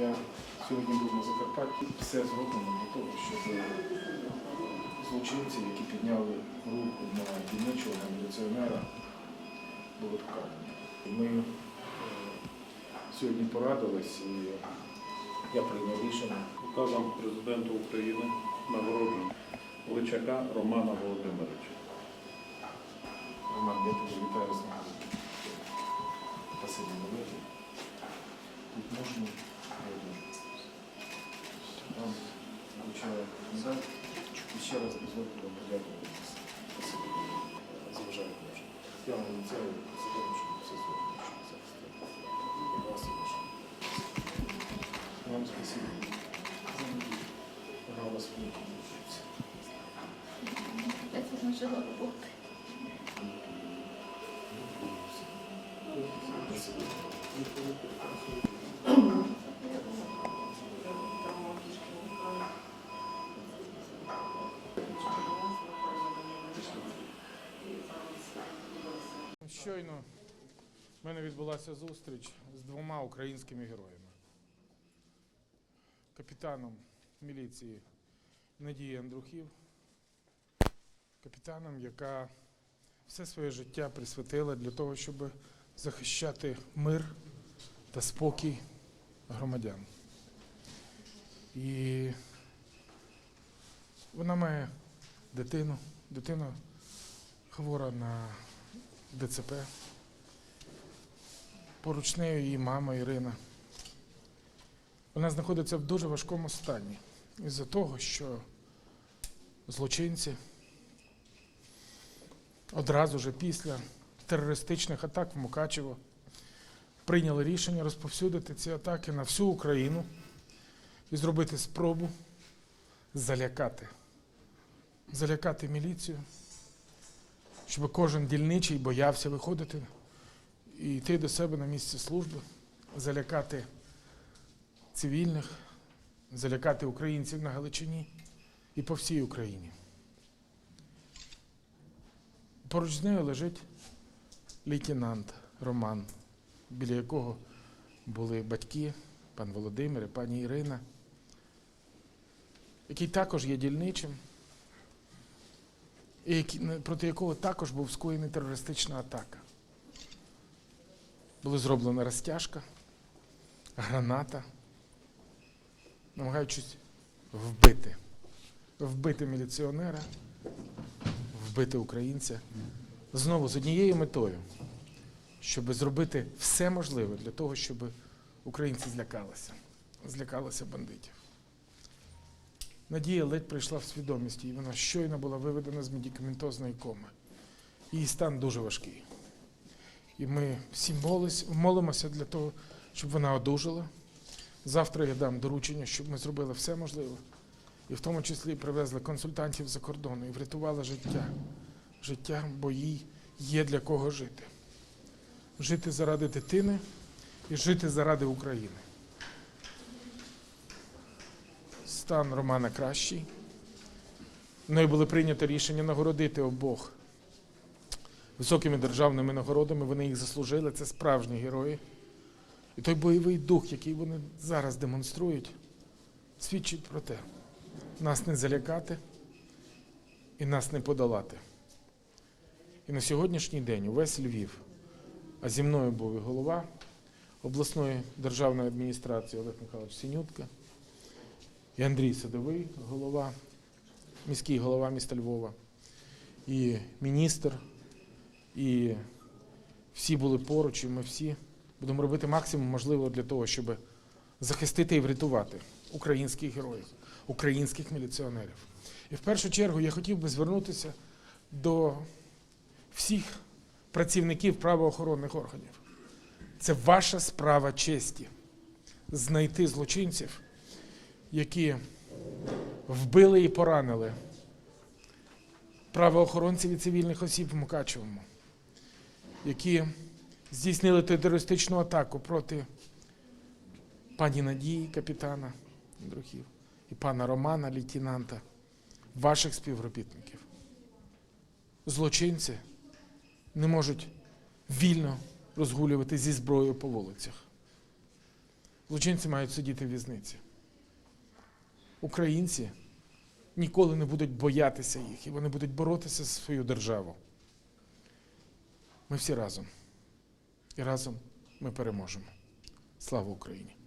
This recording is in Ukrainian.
Закарпатті. Все зроблено для того, щоб злочинці, які підняли руку на дільничого, міліціонера, були покарані. Ми е, сьогодні порадились і я прийняв рішення. Указом президента України нагороджено Личака Романа Володимировича. Роман, я тебе вітаю з нами. Спасибі велике. Тут можна, я дуже. Вам вручаю медаль. І ще раз дозвольте вам подякувати. Спасибі. Заважаю дуже. Я вам обіцяю, президент, що все зроблено, щоб захистити і вас, і ваших. Вам спасибо. Вона у вас велика вчиться. Щойно в мене відбулася зустріч з двома українськими героями. Капітаном міліції Надії Андрухів, капітаном, яка все своє життя присвятила для того, щоб захищати мир та спокій громадян. І вона має дитину, дитина хвора на ДЦП. Поруч нею її мама Ірина. Вона знаходиться в дуже важкому стані із-за того, що злочинці одразу же після терористичних атак в Мукачево прийняли рішення розповсюдити ці атаки на всю Україну і зробити спробу залякати. Залякати міліцію, щоб кожен дільничий боявся виходити і йти до себе на місце служби, залякати цивільних, залякати українців на Галичині і по всій Україні. Поруч з нею лежить лейтенант Роман, біля якого були батьки, пан Володимир і пані Ірина, який також є дільничим проти якого також був скоєний терористична атака. Була зроблена розтяжка, граната, намагаючись вбити. Вбити міліціонера, вбити українця. Знову з однією метою, щоб зробити все можливе для того, щоб українці злякалися, злякалися бандитів. Надія ледь прийшла в свідомість, і вона щойно була виведена з медикаментозної коми. Її стан дуже важкий. І ми всі молимося для того, щоб вона одужала. Завтра я дам доручення, щоб ми зробили все можливе. І в тому числі привезли консультантів за кордону і врятували життя. Життя, бо їй є для кого жити. Жити заради дитини і жити заради України. Стан Романа кращий. Мною було прийнято рішення нагородити обох високими державними нагородами. Вони їх заслужили. Це справжні герої. І той бойовий дух, який вони зараз демонструють, свідчить про те, нас не залякати і нас не подолати. І на сьогоднішній день увесь Львів, а зі мною був і голова обласної державної адміністрації Олег Михайлович Синютка, і Андрій Садовий, голова, міський голова міста Львова, і міністр, і всі були поруч, і ми всі будемо робити максимум можливого для того, щоб захистити і врятувати українських героїв, українських міліціонерів. І в першу чергу я хотів би звернутися до всіх працівників правоохоронних органів. Це ваша справа честі знайти злочинців, які вбили і поранили правоохоронців і цивільних осіб в Мукачевому, які здійснили терористичну атаку проти пані Надії, капітана Андрухів, і пана Романа, лейтенанта, ваших співробітників. Злочинці не можуть вільно розгулювати зі зброєю по вулицях. Злочинці мають сидіти в в'язниці. Українці ніколи не будуть боятися їх, і вони будуть боротися за свою державу. Ми всі разом. І разом ми переможемо. Слава Україні!